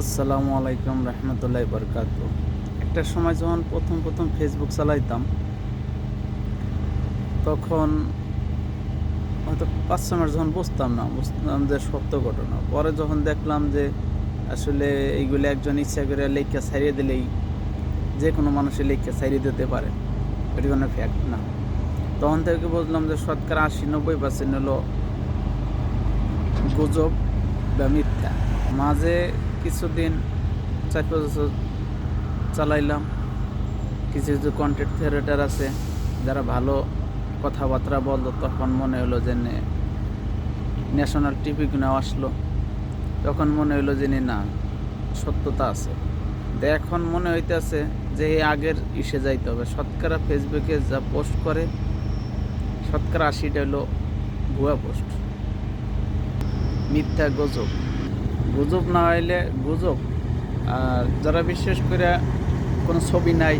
আসসালামু আলাইকুম রহমতুল্লাহ বরকাত একটা সময় যখন প্রথম প্রথম ফেসবুক চালাইতাম, তখন হয়তো পাঁচ মাস যখন বুঝতাম না, বুঝতাম যে সত্য ঘটনা। পরে যখন দেখলাম যে আসলে এইগুলো একজন ইচ্ছা করে লেখা ছাড়িয়ে দিলেই যে কোনো মানুষের লেখা ছাড়িয়ে দিতে পারে, এটি কোনো ফ্যাক্ট না। তখন থেকে বুঝলাম যে শতকরা আশি নব্বই পার্সেন্ট হলো গুজব বা মিথ্যা। মাঝে কিছুদিন, চার পাঁচ বছর চালাইলাম। কিছু কিছু কন্টেন্ট ক্রিয়েটার আছে, যারা ভালো কথাবার্তা বলতো, তখন মনে হলো যে ন্যাশনাল টিভি কিনেও আসলো। তখন মনে হলো যে না সত্যতা আছে। এখন মনে হইতেছে যে এই আগের ইসে যাইতে হবে। শতকরা ফেসবুকে যা পোস্ট করে, শতকরা আশিটা হলো ভুয়া পোস্ট মিথ্যা গুজব। গুজব না হইলে গুজব। আর যারা বিশেষ করে কোনো ছবি নাই,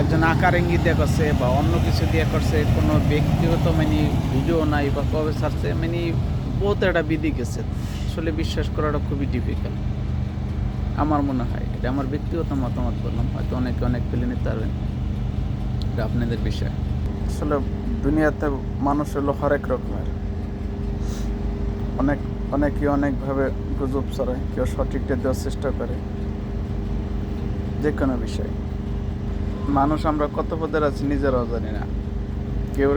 একজন আকার ইঙ্গিত দিয়ে করছে বা অন্য কিছু দিয়ে করছে, কোনো ব্যক্তিগত মানে ভিডিও নাই বা কবে ছাড়ছে মানে বহুত একটা বিধি গেছে। আসলে বিশ্বাস করাটা খুবই ডিফিকাল্ট আমার মনে হয়, এটা আমার ব্যক্তিগত মতামত বললাম, হয়তো অনেকে অনেক পেলে নিতে পারবেন। এটা আপনাদের বিষয়। আসলে দুনিয়াতে মানুষ হলো হরেক রকমের। অনেক অনেকে অনেকভাবে গুজব ছড়ায়, কেউ সঠিকটা দেওয়ার চেষ্টা করে, যে কোনো বিষয়। মানুষ আমরা কত পদের আছি নিজেরাও জানি না। কেউ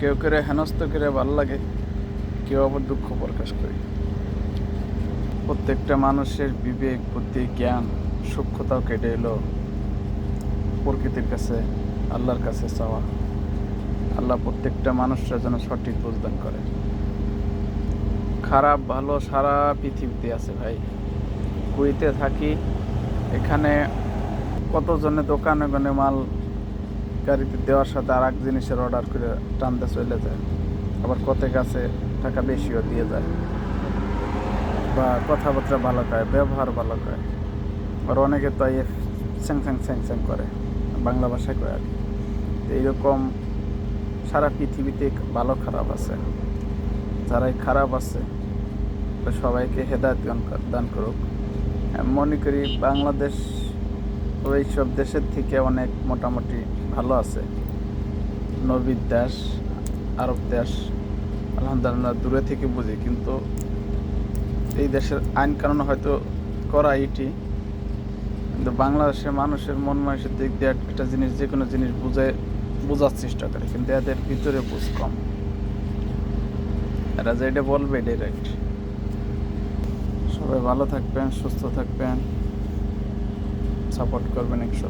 কেউ করে হেনস্ত করে ভালো লাগে, কেউ আবার দুঃখ প্রকাশ করে। প্রত্যেকটা মানুষের বিবেক, বুদ্ধি, জ্ঞান, সূক্ষ্মতাও কেটে এলো প্রকৃতির কাছে, আল্লাহর কাছে চাওয়া। আল্লাহ প্রত্যেকটা মানুষরা যেন সঠিক বুঝদান করে। খারাপ, ভালো সারা পৃথিবীতে আছে ভাই। কুইতে থাকি, এখানে কতজনে দোকানে ওখানে মাল গাড়িতে দেওয়ার সাথে আর এক জিনিসের অর্ডার করে টানতে চলে যায়। আবার কত কাছে টাকা বেশিও দিয়ে যায়। বা কথাবার্তা ভালো কয়, ব্যবহার ভালো কয়। আর অনেকে তো এই স্যাং স্যাং স্যাং স্যাং করে, বাংলা ভাষায় কয় আর তো এইরকম সারা পৃথিবীতে ভালো খারাপ আছে। যারাই খারাপ আছে সবাইকে হেদায়ত দান- করুক। মনে করি বাংলাদেশ ওই সব দেশের থেকে অনেক মোটামুটি ভালো আছে। নবীর দেশ আরব দেশ আলহামদুলিল্লাহ দূরে থেকে বুঝি, কিন্তু এই দেশের আইন কানুন হয়তো করা এটি কিন্তু বাংলাদেশের মানুষের মন মানুষের দিক দিয়ে একটা জিনিস যে কোনো জিনিস বুঝে, বোঝার চেষ্টা করে, কিন্তু এদের ভিতরে বুঝ কম। এরা যেটা বলবে এটাই রাইট সবাই ভালো থাকবেন সুস্থ থাকবেন। সাপোর্ট করবেন একশো